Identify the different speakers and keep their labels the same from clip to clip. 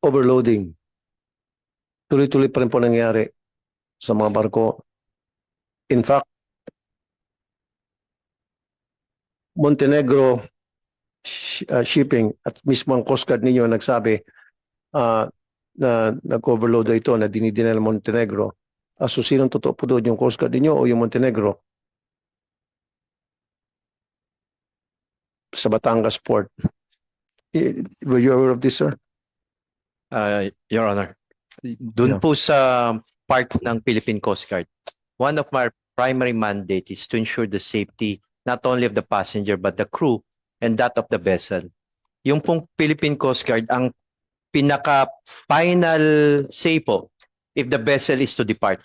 Speaker 1: overloading. Tuloy-tuloy pa rin po nangyari sa mga barko. In fact, Montenegro sh- uh, shipping at mismo ang Coast Guard ninyo nagsabi uh, na nag-overload daw ito na dinidinal Montenegro. Uh, so sinong totoo po doon, yung Coast Guard ninyo o yung Montenegro? Sa Batangas Port. Were you aware of this, sir?
Speaker 2: Uh, Your Honor, dun
Speaker 1: Yeah.
Speaker 2: po sa part ng Philippine Coast Guard, one of my primary mandate is to ensure the safety not only of the passenger but the crew and that of the vessel. Yung pong Philippine Coast Guard, ang pinaka-final say po, if the vessel is to depart.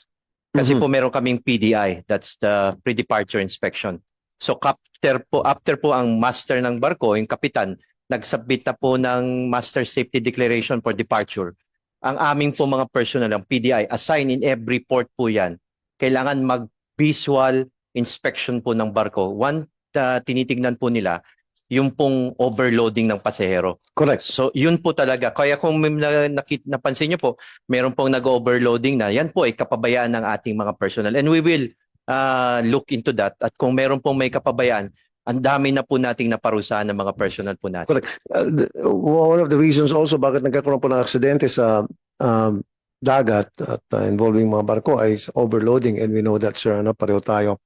Speaker 2: Kasi
Speaker 1: Mhm.
Speaker 2: po meron kaming PDI, that's the pre-departure inspection. So after po, after po ang master ng barko, yung kapitan, nagsubmit na po ng Master Safety Declaration for Departure. Ang aming po mga personnel, ang PDI, assign in every port po yan. Kailangan mag-visual inspection po ng barko. One, uh, tinitignan po nila yung pong overloading ng pasahero.
Speaker 1: Correct.
Speaker 2: So yun po talaga. Kaya kung na, nakit, napansin nyo po, meron pong nag-overloading na. Yan po ay kapabayaan ng ating mga personnel. And we will uh, look into that. At kung meron pong may kapabayaan, ang dami na po nating naparusahan ng mga personnel po natin.
Speaker 1: Correct. Uh, one of the reasons also bakit nagkakaroon po ng aksidente sa um, dagat at uh, involving mga barko ay overloading and we know that sir ano pareho tayo.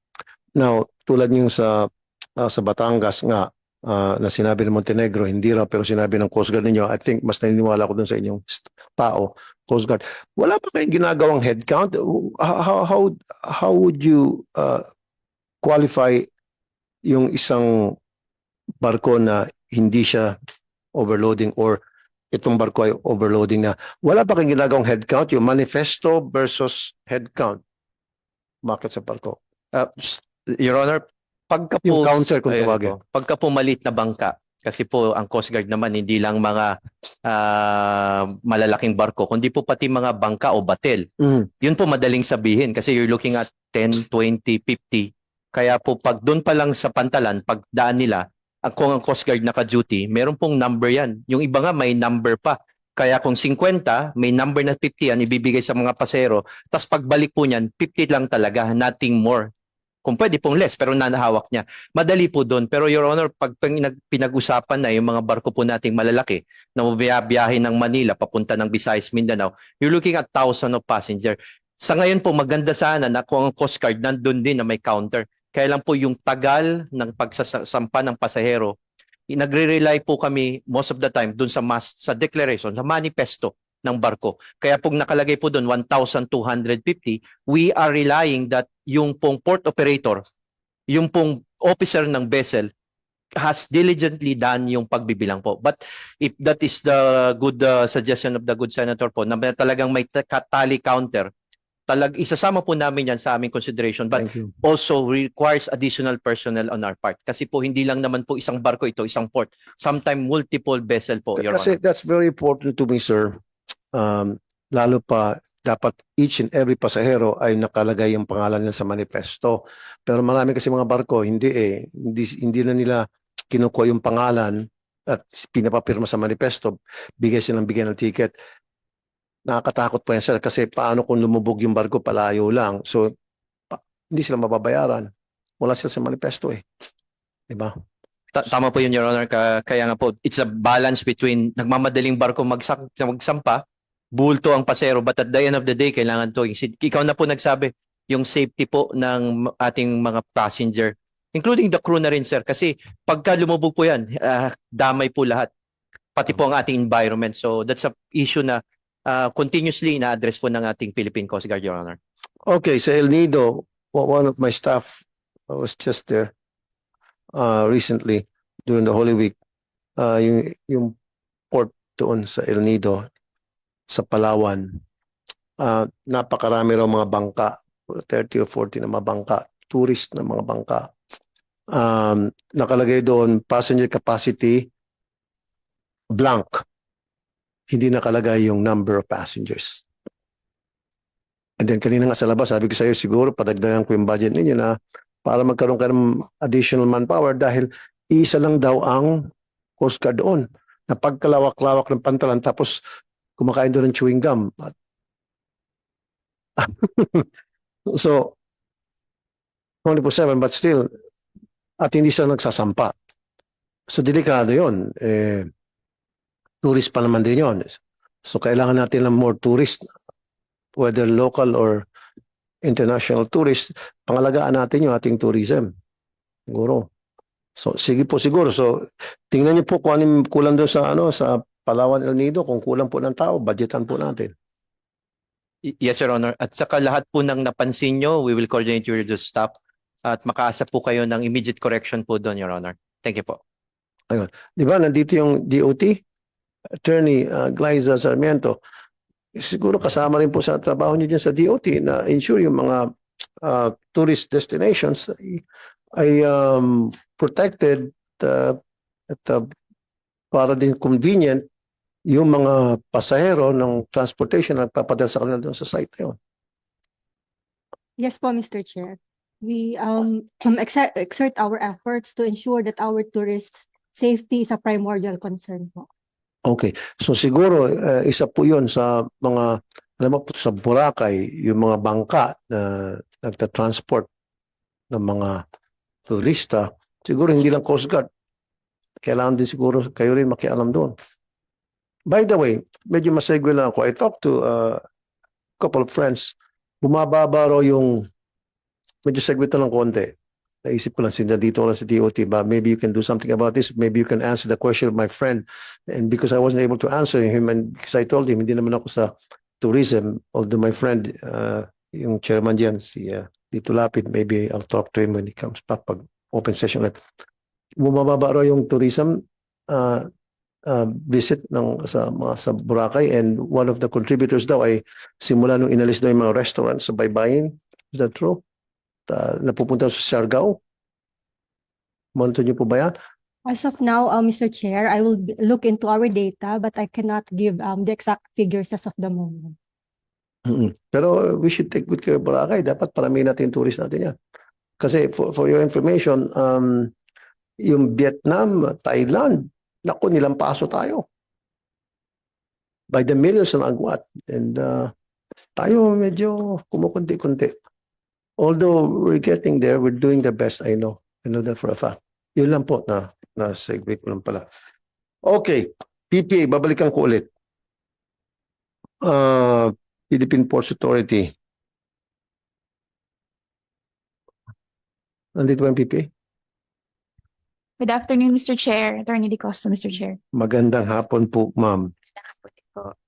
Speaker 1: Now, tulad yung sa uh, sa Batangas nga uh, na sinabi ng Montenegro hindi raw pero sinabi ng Coast Guard ninyo I think mas naniniwala ko dun sa inyong tao Coast Guard. Wala pa kayong ginagawang head count? How how how, how would you uh, qualify yung isang barko na hindi siya overloading or itong barko ay overloading na. Wala pa kayong ginagawang head count, yung manifesto versus head count. Bakit sa barko?
Speaker 2: Uh, Your Honor, pagka po,
Speaker 1: Yung counter kung tawagin.
Speaker 2: pagka po maliit na bangka, kasi po ang Coast Guard naman hindi lang mga ah, malalaking barko, kundi po pati mga bangka o batel. Yun po madaling sabihin kasi you're looking at 10, 20, 50. Kaya po pag doon pa lang sa pantalan, pag daan nila, ang kung ang Coast Guard naka-duty, meron pong number yan. Yung iba nga may number pa. Kaya kung 50, may number na 50 yan, ibibigay sa mga pasero. Tapos pagbalik po niyan, 50 lang talaga, nothing more. Kung pwede pong less, pero nanahawak niya. Madali po doon. Pero Your Honor, pag pinag- pinag-usapan na yung mga barko po nating malalaki na biyahe ng Manila papunta ng Visayas, Mindanao, you're looking at thousand of passenger. Sa ngayon po, maganda sana na kung ang Coast Guard nandun din na may counter. Kaya lang po yung tagal ng pagsasampa ng pasahero, nagre-rely po kami most of the time dun sa mas, sa declaration, sa manifesto ng barko. Kaya pag nakalagay po doon 1,250, we are relying that yung pong port operator, yung pong officer ng vessel has diligently done yung pagbibilang po. But if that is the good uh, suggestion of the good senator po, na talagang may ta- tally counter, talag isasama po namin yan sa aming consideration. But also requires additional personnel on our part. Kasi po hindi lang naman po isang barko ito, isang port. Sometimes multiple vessel po, Your
Speaker 1: Kasi
Speaker 2: Honor.
Speaker 1: that's very important to me, sir. Um, lalo pa, dapat each and every pasahero ay nakalagay yung pangalan niya sa manifesto. Pero marami kasi mga barko, hindi eh. Hindi, hindi na nila kinukuha yung pangalan at pinapapirma sa manifesto, bigay silang bigyan ng ticket. Nakakatakot po yan sir kasi paano kung lumubog yung barko palayo lang. So, pa- hindi sila mababayaran. Wala sila sa manifesto eh. Diba?
Speaker 2: Ta- tama po yun, Your Honor. Ka- kaya nga po, it's a balance between nagmamadaling barko magsak- magsampa, bulto ang pasero, but at the end of the day, kailangan to. Ikaw na po nagsabi, yung safety po ng ating mga passenger, including the crew na rin, sir. Kasi pagka lumubog po yan, ah, damay po lahat. Pati po ang ating environment. So that's a issue na ah, continuously na-address po ng ating Philippine Coast Guard, Your Honor.
Speaker 1: Okay, sa El Nido, one of my staff was just there uh, recently during the Holy Week. Uh, yung, yung port doon sa El Nido, sa Palawan, uh, napakarami raw mga bangka, 30 or 40 na mga bangka, tourist na mga bangka. Um, nakalagay doon, passenger capacity, blank. Hindi nakalagay yung number of passengers. And then kanina nga sa labas, sabi ko sa iyo, siguro padagdagan ko yung budget ninyo na para magkaroon ka ng additional manpower dahil isa lang daw ang Coast Guard doon. Na pagkalawak-lawak ng pantalan tapos kumakain doon ng chewing gum. So, 24/7 but still, at hindi sila nagsasampa. So, delikado yon Eh, tourist pa naman din yon So, kailangan natin ng more tourist, whether local or international tourist, pangalagaan natin yung ating tourism. Siguro. So, sige po siguro. So, tingnan niyo po kung ano yung kulang doon sa, ano, sa Palawan El Nido. Kung kulang po ng tao, budgetan po natin.
Speaker 2: Yes, Your Honor. At saka lahat po ng napansin nyo, we will coordinate with the staff at makaasa po kayo ng immediate correction po doon, Your Honor. Thank you po.
Speaker 1: Di ba? Nandito yung DOT, Attorney uh, Glyza Sarmiento. Siguro kasama rin po sa trabaho niyo dyan sa DOT na ensure yung mga uh, tourist destinations ay, ay um, protected uh, at uh, para din convenient yung mga pasahero ng transportation na nagpapadala sa kanila doon sa site na yun.
Speaker 3: Yes po, Mr. Chair. We um exert, exert our efforts to ensure that our tourists' safety is a primordial concern po.
Speaker 1: Okay. So siguro eh, isa po 'yon sa mga alam mo po sa Boracay, yung mga bangka na nagta-transport ng mga turista, siguro hindi lang Coast Guard. Kailangan din siguro kayo rin makialam doon. By the way, medyo masegue lang ako. I talked to a couple of friends. Bumababa raw yung medyo segue to ng konti. Naisip ko lang dito lang sa DOT ba maybe you can do something about this. Maybe you can answer the question of my friend. And because I wasn't able to answer him and because I told him hindi naman ako sa tourism although my friend uh, yung chairman diyan si uh, Tito Lapid maybe I'll talk to him when he comes back pag open session ulit. Bumababa raw yung tourism uh, uh, visit ng sa mga sa Boracay. And one of the contributors daw ay simula nung inalis daw yung mga restaurants sa baybayin. Is that true? Uh, napupunta sa Siargao Monitor niyo po ba yan?
Speaker 3: As of now, uh, Mr. Chair, I will look into our data, but I cannot give um the exact figures as of the moment.
Speaker 1: Mm-mm. Pero we should take good care of Boracay. Dapat paramihin natin yung tourist natin yan. Kasi for, for your information, um, yung Vietnam, Thailand, naku, nilampaso tayo. By the millions na agwat. And uh, tayo medyo kumukunti-kunti. Although we're getting there, we're doing the best, I know. I know that for a fact. Yun lang po na, na segue ko lang pala. Okay, PPA, babalikan ko ulit. Uh, Philippine Ports Authority. Nandito ba yung PPA?
Speaker 4: Good afternoon, Mr. Chair. Attorney De Costa, Mr. Chair.
Speaker 1: Magandang hapon po, ma'am.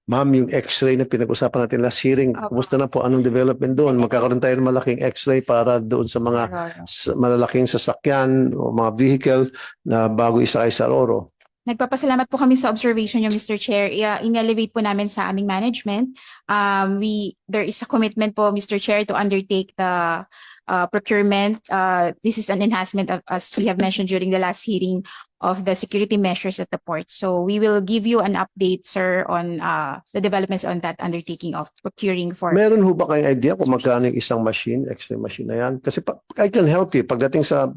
Speaker 1: Ma'am, yung x-ray na pinag-usapan natin last hearing,
Speaker 4: Opo.
Speaker 1: kumusta na po? Anong development doon? Magkakaroon tayo ng malaking x-ray para doon sa mga s- malalaking sasakyan o mga vehicle na bago isakay sa Roro.
Speaker 4: Nagpapasalamat po kami sa observation niyo, Mr. Chair. I- In-elevate po namin sa aming management. Um, we, there is a commitment po, Mr. Chair, to undertake the uh, procurement. Uh, this is an enhancement of, as we have mentioned during the last hearing of the security measures at the port. So we will give you an update, sir, on uh, the developments on that undertaking of procuring for
Speaker 1: Meron ho ba kayong idea kung magkano yung isang machine, x-ray machine na yan? Kasi pa, I can help you. Pagdating sa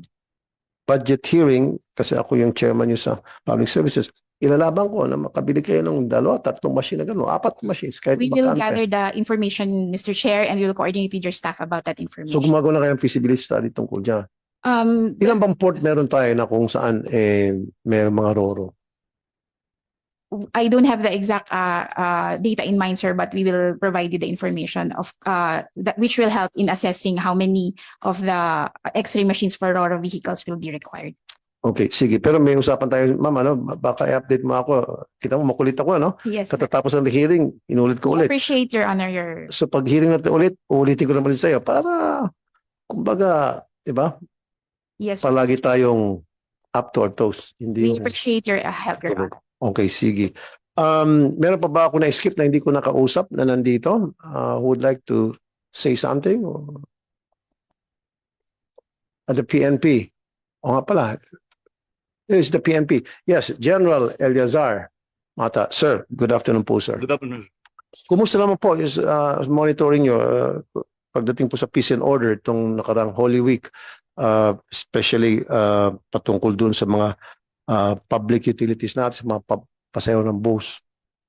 Speaker 1: budget hearing, kasi ako yung chairman nyo sa public services, ilalaban ko na makabili kayo ng dalawa, tatlong machine na gano'n, apat machines. Kahit
Speaker 4: We will gather the information, Mr. Chair, and we will coordinate with your staff about that
Speaker 1: So
Speaker 4: information.
Speaker 1: gumagawa na kayo ng feasibility study tungkol dyan.
Speaker 4: Um,
Speaker 1: Ilang bang port meron tayo na kung saan eh, may mga roro?
Speaker 4: I don't have the exact uh, uh, data in mind, sir, but we will provide you the information of uh, that which will help in assessing how many of the X-ray machines for RORO vehicles will be required.
Speaker 1: Okay, sige. Pero may usapan tayo, ma'am, ano, baka i-update mo ako. Kita mo, makulit ako, ano?
Speaker 4: Yes, sir.
Speaker 1: Katatapos ng hearing, inulit ko
Speaker 4: We
Speaker 1: ulit.
Speaker 4: appreciate your honor, your
Speaker 1: So pag hearing natin ulit, ulitin ko naman sa'yo para, kumbaga, di ba,
Speaker 4: yes.
Speaker 1: palagi tayong up to our toes.
Speaker 4: We
Speaker 1: Hindi yung...
Speaker 4: appreciate your uh, help, your honor.
Speaker 1: Okay, sige. Um, meron pa ba ako na-skip na hindi ko nakausap na nandito? Uh, who would like to say something? Or... At the PNP. O nga pala. This is the PNP. Yes, General Eliazar Mata. Sir, good afternoon po, sir.
Speaker 5: Good afternoon.
Speaker 1: Kumusta naman po is uh, monitoring nyo uh, pagdating po sa peace and order itong nakarang Holy Week, uh, especially uh, patungkol dun sa mga uh, public utilities natin, sa mga pa- pasahero ng bus.